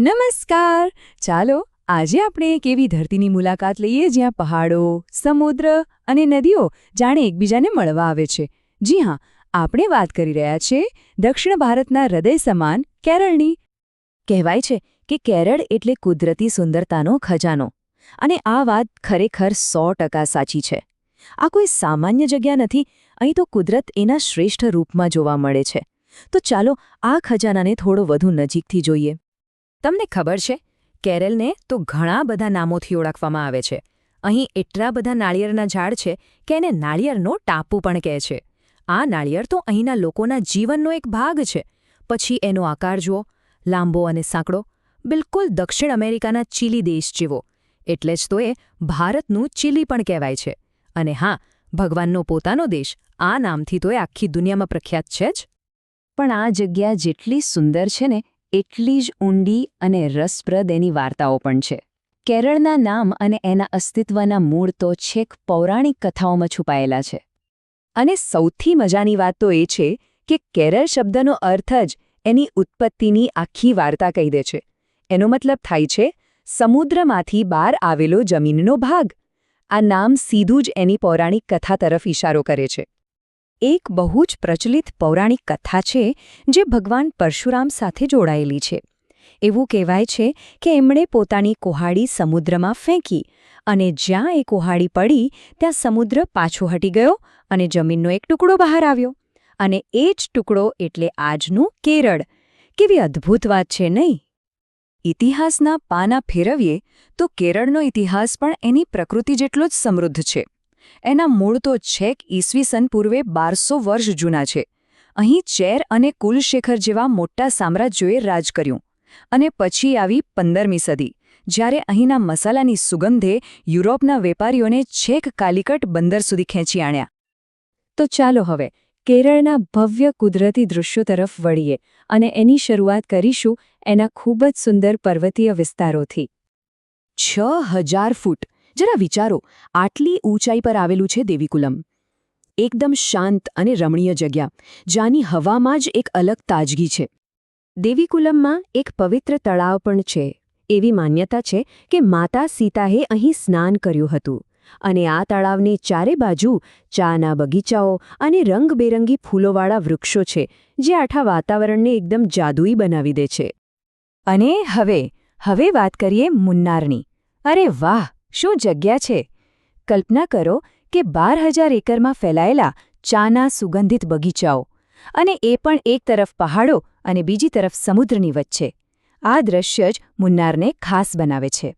નમસ્કાર. ચાલો, આજે આપણે એક એવી ધરતીની મુલાકાત લઈએ જ્યાં પહાડો, સમુદ્ર અને નદીઓ જાણે એકબીજાને મળવા આવે છે. જી હા, આપણે વાત કરી રહ્યા છીએ દક્ષિણ ભારતના હૃદય સમાન કેરળની. કહેવાય છે કે કેરળ એટલે કુદરતી સુંદરતાનો ખજાનો. અને આ વાત ખરેખર સો સાચી છે. આ કોઈ સામાન્ય જગ્યા નથી, અહીં તો કુદરત એના શ્રેષ્ઠ રૂપમાં જોવા મળે છે. તો ચાલો, આ ખજાનાને થોડો વધુ નજીકથી જોઈએ. તમને ખબર છે, કેરલને તો ઘણા બધા નામોથી ઓળખવામાં આવે છે. અહીં એટલા બધા નાળિયેરના ઝાડ છે કે એને નાળિયેરનો ટાપુ પણ કહે છે. આ નાળિયેર તો અહીંના લોકોના જીવનનો એક ભાગ છે. પછી એનો આકાર જુઓ, લાંબો અને સાંકડો, બિલકુલ દક્ષિણ અમેરિકાના ચીલી દેશ જેવો. એટલે જ તો એ ભારતનું ચીલી પણ કહેવાય છે. અને હા, ભગવાનનો પોતાનો દેશ, આ નામથી તો એ આખી દુનિયામાં પ્રખ્યાત છે જ. પણ આ જગ્યા જેટલી સુંદર છે ને એટલી જ ઊંડી અને રસપ્રદ એની વાર્તાઓ પણ છે. કેરળના નામ અને એના અસ્તિત્વના મૂળ તો છેક પૌરાણિક કથાઓમાં છુપાયેલા છે. અને સૌથી મજાની વાત તો એ છે કે કેરળ શબ્દનો અર્થ જ એની ઉત્પત્તિની આખી વાર્તા કહી દે છે. એનો મતલબ થાય છે, સમુદ્રમાંથી બહાર આવેલો જમીનનો ભાગ. આ નામ સીધું જ એની પૌરાણિક કથા તરફ ઇશારો કરે છે. એક બહુ જ પ્રચલિત પૌરાણિક કથા છે જે ભગવાન પરશુરામ સાથે જોડાયેલી છે. એવું કહેવાય છે કે એમણે પોતાની કુહાડી સમુદ્રમાં ફેંકી અને જ્યાં એ કુહાડી પડી, ત્યાં સમુદ્ર પાછો હટી ગયો અને જમીનનો એક ટુકડો બહાર આવ્યો. અને એ જ ટુકડો એટલે આજનું કેરળ. કેવી અદ્ભુત વાત છે નહીં? ઇતિહાસના પાના ફેરવીએ તો કેરળનો ઇતિહાસ પણ એની પ્રકૃતિ જેટલો જ સમૃદ્ધ છે. એના મૂળ તો છેક ઈસવીસન પૂર્વે બારસો વર્ષ જૂના છે. અહીં ચેર અને કુલશેખર જેવા મોટા સામ્રાજ્યોએ રાજ કર્યું અને પછી આવી પંદરમી સદી, જ્યારે અહીંના મસાલાની સુગંધે યુરોપના વેપારીઓને છેક કાલિકટ બંદર સુધી ખેંચી આણ્યા. તો ચાલો હવે કેરળના ભવ્ય કુદરતી દૃશ્યો તરફ વળીએ અને એની શરૂઆત કરીશું એના ખૂબ જ સુંદર પર્વતીય વિસ્તારોથી. છ હજાર ફૂટ જરા વિચારો, આટલી ઊંચાઈ પર આવેલું છે દેવીકુલમ. એકદમ શાંત અને રમણીય જગ્યા જ્યાંની હવામાં જ એક અલગ તાજગી છે. દેવીકુલમમાં એક પવિત્ર તળાવ પણ છે. એવી માન્યતા છે કે માતા સીતાએ અહીં સ્નાન કર્યું હતું અને આ તળાવની ચારે બાજુ ચાના બગીચાઓ અને રંગબેરંગી ફૂલોવાળા વૃક્ષો છે, જે આઠા વાતાવરણને એકદમ જાદુઈ બનાવી દે છે. અને હવે હવે વાત કરીએ મુન્નારની. અરે વાહ! શું જગ્યા છે? કલ્પના કરો કે બાર હજાર એકરમાં ફેલાયેલા ચાના સુગંધિત બગીચાઓ અને એ પણ એક તરફ પહાડો અને બીજી તરફ સમુદ્રની વચ્ચે. આ દ્રશ્ય જ મુન્નારને ખાસ બનાવે છે.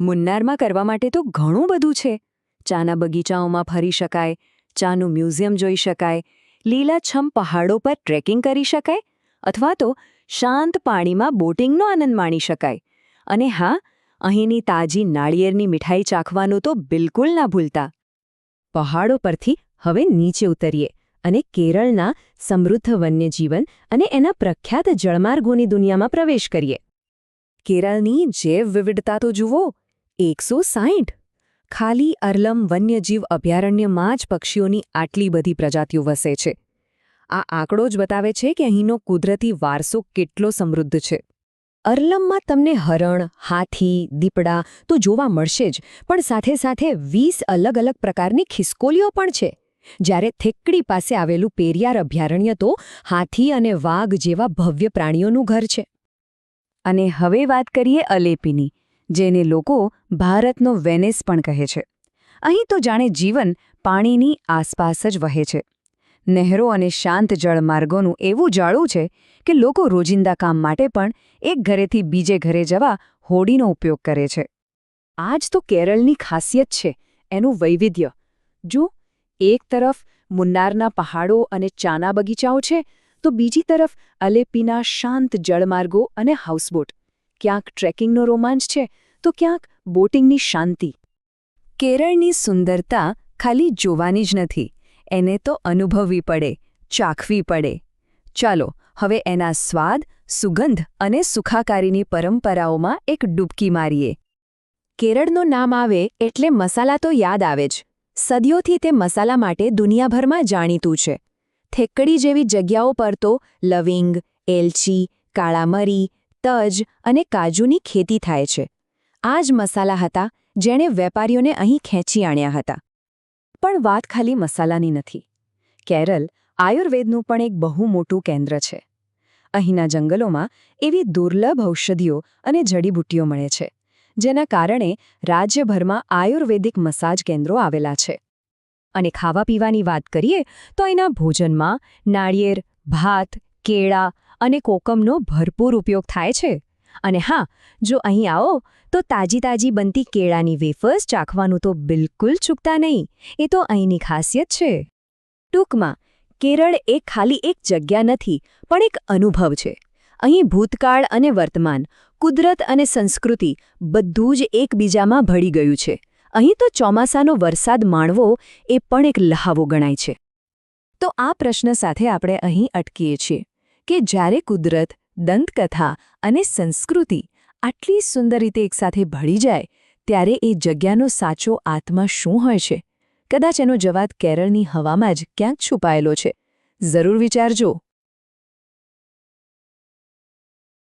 મુન્નારમાં કરવા માટે તો ઘણું બધું છે. ચાના બગીચાઓમાં ફરી શકાય, ચાનું મ્યુઝિયમ જોઈ શકાય, લીલાછમ પહાડો પર ટ્રેકિંગ કરી શકાય અથવા તો શાંત પાણીમાં બોટિંગનો આનંદ માણી શકાય. અને હા અહીંની તાજી નાળિયેરની મીઠાઈ ચાખવાનું તો બિલકુલ ના ભૂલતા. પહાડો પરથી હવે નીચે ઉતરીએ અને કેરળના સમૃદ્ધ વન્યજીવન અને એના પ્રખ્યાત જળમાર્ગોની દુનિયામાં પ્રવેશ કરીએ. કેરળની જૈવ વિવિધતા તો જુઓ, એકસો સાહીઠ ખાલી અરલમ વન્યજીવ અભયારણ્યમાં જ પક્ષીઓની આટલી બધી પ્રજાતિઓ વસે છે. આ આંકડો જ બતાવે છે કે અહીંનો કુદરતી વારસો કેટલો સમૃદ્ધ છે. અરલમમાં તમને હરણ, હાથી, દીપડા તો જોવા મળશે જ, પણ સાથે સાથે વીસ અલગ અલગ પ્રકારની ખિસકોલીઓ પણ છે. જ્યારે થેકડી પાસે આવેલું પેરિયાર અભયારણ્ય તો હાથી અને વાઘ જેવા ભવ્ય પ્રાણીઓનું ઘર છે. અને હવે વાત કરીએ અલેપીની, જેને લોકો ભારતનો વેનેસ પણ કહે છે. અહીં તો જાણે જીવન પાણીની આસપાસ જ વહે છે. નહેરો અને શાંત જળમાર્ગોનું એવું જાળું છે કે લોકો રોજિંદા કામ માટે પણ એક ઘરેથી બીજે ઘરે જવા હોડીનો ઉપયોગ કરે છે. આ જ તો કેરળની ખાસિયત છે એનું વૈવિધ્ય. જો એક તરફ મુન્નારના પહાડો અને ચાના બગીચાઓ છે, તો બીજી તરફ અલેપીના શાંત જળમાર્ગો અને હાઉસબોટ. ક્યાંક ટ્રેકિંગનો રોમાંચ છે, તો ક્યાંક બોટિંગની શાંતિ. કેરળની સુંદરતા ખાલી જોવાની જ નથી. એને તો અનુભવવી પડે, ચાખવી પડે. ચાલો, હવે એના સ્વાદ, સુગંધ અને સુખાકારીની પરંપરાઓમાં એક ડૂબકી મારીએ. કેરળનું નામ આવે એટલે મસાલા તો યાદ આવે જ. સદીઓથી તે મસાલા માટે દુનિયાભરમાં જાણીતું છે. થેકડી જેવી જગ્યાઓ પર તો લવિંગ, એલચી કાળા મરી તજ અને કાજુની ખેતી થાય છે. આ જ મસાલા હતા જેણે વેપારીઓને અહીં ખેંચી આણ્યા હતા. પણ વાત ખાલી મસાલાની નથી. કેરલ આયુર્વેદનું પણ એક બહુ મોટું કેન્દ્ર છે. અહીંના જંગલોમાં એવી દુર્લભ ઔષધિઓ અને જડીબુટ્ટીઓ મળે છે, જેના કારણે રાજ્યભરમાં આયુર્વેદિક મસાજ કેન્દ્રો આવેલા છે. અને ખાવા પીવાની વાત કરીએ, તો અહીંના ભોજનમાં નાળિયેર, ભાત, કેળા અને કોકમનો ભરપૂર ઉપયોગ થાય છે. અને હા, જો અહીં આવો, તો તાજી તાજી બનતી કેળાની વેફર્સ ચાખવાનું તો બિલકુલ ચૂકતા નહીં. એ તો અહીંની ખાસિયત છે. ટૂંકમાં, કેરળ એ ખાલી એક જગ્યા નથી, પણ એક અનુભવ છે. અહીં ભૂતકાળ અને વર્તમાન, કુદરત અને સંસ્કૃતિ બધું જ એકબીજામાં ભળી ગયું છે. અહીં તો ચોમાસાનો વરસાદ માણવો એ પણ એક લહાવો ગણાય છે. તો આ પ્રશ્ન સાથે આપણે અહીં અટકીએ છીએ કે જ્યારે કુદરત દંતકથા અને સંસ્કૃતિ આટલી સુંદર રીતે એકસાથે ભળી જાય, ત્યારે એ જગ્યાનો સાચો આત્મા શું હોય છે? કદાચ એનો જવાબ કેરળની હવામાં જ ક્યાંક છુપાયેલો છે. જરૂર વિચારજો.